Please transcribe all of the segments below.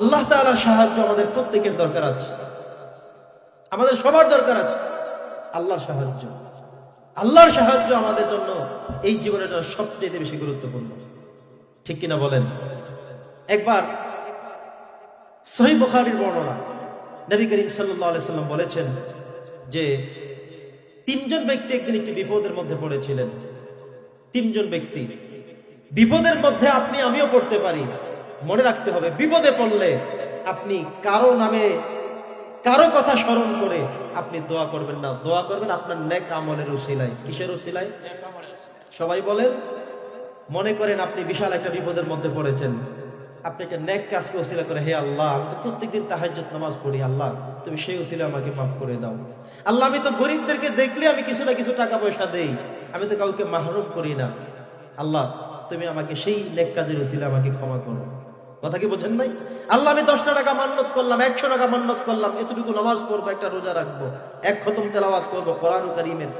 আল্লাহ তাআলার সাহায্য আমাদের প্রত্যেকের দরকার আছে। আমাদের সবার দরকার আছে। আল্লাহর সাহায্য। আল্লাহর সাহায্য আমাদের জন্য এই জীবনের জন্য সবচেয়ে বেশি গুরুত্বপূর্ণ। ঠিক কিনা বলেন? একবার সহি বুখারীর বর্ণনা নবী করিম সাল্লাম বলেছেন যে তিনজন ব্যক্তি একদিন একটি বিপদের মধ্যে পড়েছিলেন। তিনজন ব্যক্তি। বিপদের মধ্যে আপনি, আমিও পড়তে পারি। মনে রাখতে হবে, বিপদে পড়লে আপনি কারও নামে কারও কথা স্মরণ করে আপনি দোয়া করবেন না। দোয়া করবেন আপনার নেক আমলের উসিলায়। কিসের উসিলায়? সবাই বলেন, মনে করেন আপনি বিশাল একটা বিপদের মধ্যে পড়েছেন। আপনি একটা নেক কাজকে উসিলা করে, হে আল্লাহ, আমি তো প্রত্যেকদিন তাহাজ্জুদ নামাজ পড়ি, আল্লাহ, তুমি সেই উসিলা আমাকে মাফ করে দাও। আল্লাহ, আমি তো গরিবদেরকে দেখলে আমি কিছু না কিছু টাকা পয়সা দেই, আমি তো কাউকে মাহরুম করি না। আল্লাহ, তুমি আমাকে সেই নেক কাজের উসিলা আমাকে ক্ষমা করো। কথা কি বোঝেন নাই? আল্লাহ আমি দশটা টাকা মান্নত করলাম একশো টাকা মান্নত করলাম এতটুকু নামাজ পড়ব একটা রোজা রাখব এক খতম তেলাওয়াত করব কোরআন কারিমের।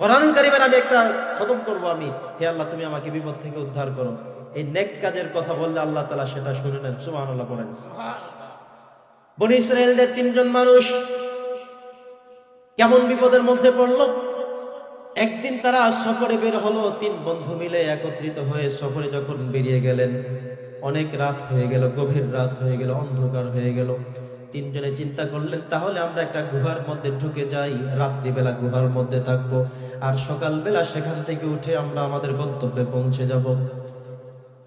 কোরআনুল কারিমের আমি একটা খতম করব আমি। হে আল্লাহ তুমি আমাকে বিপদ থেকে উদ্ধার করো। এই নেক কাজের কথা বললে আল্লাহ তালা সেটা শুনে নেন। সুমান আল্লাহ বলেন বনি ইসরায়েলদের তিনজন মানুষ কেমন বিপদের মধ্যে পড়ল? একদিন তারা সফরে বের হলো তিন বন্ধু মিলে একত্রিত হয়ে সফরে যখন বেরিয়ে গেলেন অনেক রাত হয়ে গেল, গভীর রাত হয়ে গেল, অন্ধকার হয়ে গেল। তিনজনে চিন্তা করলেন, তাহলে আমরা একটা গুহার মধ্যে ঢুকে যাই, রাত্রিবেলা গুহার মধ্যে থাকব, আর সকালবেলা সেখান থেকে উঠে আমরা আমাদের গন্তব্যে পৌঁছে যাব।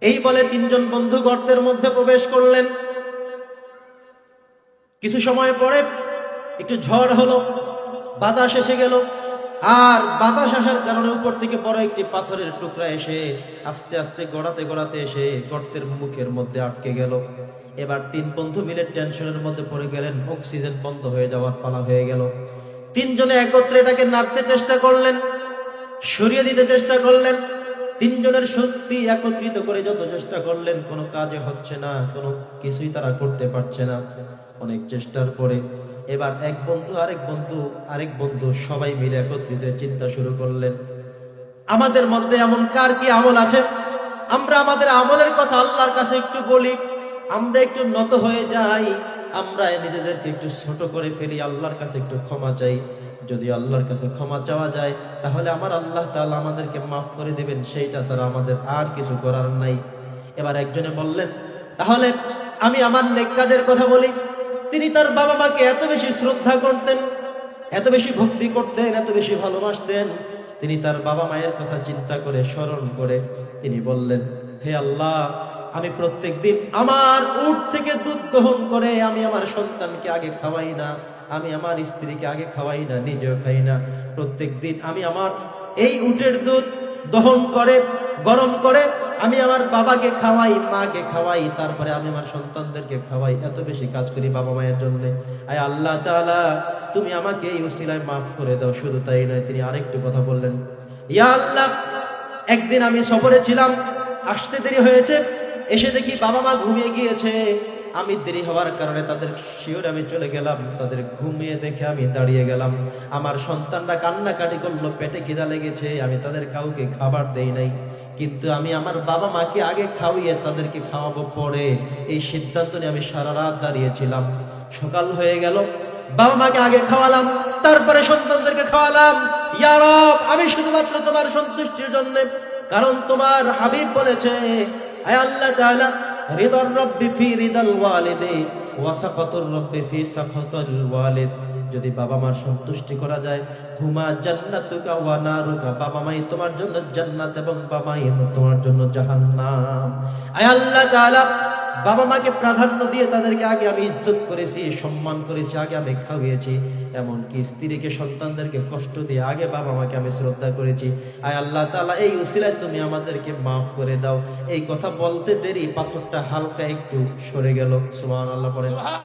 এই বলে তিনজন বন্ধু গর্তের মধ্যে প্রবেশ করলেন। কিছু সময় পরে একটু ঝড় হলো, বাতাস এসে গেল। আর বাতাস আসার কারণে উপর থেকে বড় একটি পাথরের টুকরা এসে আস্তে আস্তে গড়াতে গড়াতে এসে গর্তের মুখের মধ্যে আটকে গেল। এবার তিন বন্ধু মিলে টেনশনের মধ্যে পড়ে গেলেন, অক্সিজেন বন্ধ হয়ে যাওয়ার পালা হয়ে গেল। তিনজনে একত্রে এটাকে নাড়তে চেষ্টা করলেন, সরিয়ে দিতে চেষ্টা করলেন। তিনজনের শক্তি একত্রিত করে যত চেষ্টা করলেন, কোনো কাজে হচ্ছে না, কোনো কিছুই তারা করতে পারছে না। অনেক চেষ্টার পরে এবার এক বন্ধু, আরেক বন্ধু আরেক বন্ধু সবাই মিলে একত্রিত চিন্তা শুরু করলেন। আমাদের মধ্যে এমন কার কি আমল আছে? আমরা আমাদের আমলের কথা আল্লাহর কাছে একটু বলি, আমরা একটু নত হয়ে যাই, আমরা নিজেদেরকে একটু ছোট করে ফেলি, আল্লাহর কাছে একটু ক্ষমা চাই। যদি আল্লাহর কাছে ক্ষমা চাওয়া যায়, তাহলে আমার আল্লাহ তাআলা আমাদেরকে মাফ করে দিবেন, সেইটা ছাড়া আমাদের আর কিছু করার নাই। এবার একজনে বললেন, তাহলে আমি আমার নেক কাজের কথা বলি। তিনি তার বাবা মাকে এত বেশি শ্রদ্ধা করতেন, এত বেশি ভক্তি করতেন, এত বেশি ভালোবাসতেন। তিনি তার বাবা মায়ের কথা চিন্তা করে, স্মরণ করে তিনি বললেন, হে আল্লাহ, আমি প্রত্যেক দিন আমার উট থেকে দুধ গ্রহণ করে আমি আমার সন্তানকে আগে খাওয়াই না, আমি আমার স্ত্রীকে আগে খাওয়াই না, নিজেও খাই না। প্রত্যেক দিন আমি আমার এই উটের দুধ দহন করে, গরম করে, আমি আমার বাবাকে খাওয়াই, মাকে খাওয়াই, তারপরে আমি আমার সন্তানদেরকে খাওয়াই। এত বেশি কাজ করি বাবা মায়ের জন্য। আয় আল্লাহ তাআলা, তুমি আমাকে এই উসিলায় মাফ করে দাও। শুধু তাই নয়, তিনি আরেকটু কথা বললেন, ইয়া আল্লাহ, একদিন আমি সফরে ছিলাম, আসতে দেরি হয়েছে, এসে দেখি বাবা মা ঘুমিয়ে গিয়েছে। আমি দেরি হওয়ার কারণে তাদের শিওরে আমি চলে গেলাম। তাদের ঘুমিয়ে দেখে আমি দাঁড়িয়ে গেলাম। আমার সন্তানরা কান্নাকাটি করল, পেটে খিদা লেগেছে, আমি তাদের কাউকে খাবার দেই নাই। কিন্তু আমি আমার বাবা মাকে আগে খাওয়িয়ে তাদেরকে খাওয়াবো পরে এই সিদ্ধান্ত নিয়ে আমি সারা রাত দাঁড়িয়েছিলাম। সকাল হয়ে গেল, বাবা মাকে আগে খাওয়ালাম, তারপরে সন্তানদেরকে খাওয়ালাম। ইয়ারব আমি শুধুমাত্র তোমার সন্তুষ্টির জন্য, কারণ তোমার হাবিব বলেছে আয় আল্লাহ তাআলা রিদার রব্বি ফি রিদাল ওয়ালিদে, ওয়া সাখাতুর রব্বি ফি সাখাতিল ওয়ালিদ। যদি বাবা মার সন্তুষ্টি করা যায়, হুমা জান্নাতুকা ওয়া নারুকা, বাবা মাই তোমার জন্য জান্নাত এবং বাবা মাই তোমার জন্য জাহান্নাম। আয় আল্লাহ তাআলা বাবা মাকে প্রাধান্য দিয়ে তাদেরকে আগে আমি ইজ্জত করেছি, সম্মান করেছি, আগে আমি খাওয়িয়েছি এমনকি স্ত্রীকে, সন্তানদেরকে কষ্ট দিয়ে আগে বাবা মাকে আমি শ্রদ্ধা করেছি। আয় আল্লাহ তালা এই উসিলায় তুমি আমাদেরকে মাফ করে দাও। এই কথা বলতে দেরি, পাথরটা হালকা একটু সরে গেল। সুমান আল্লাহ পড়েন।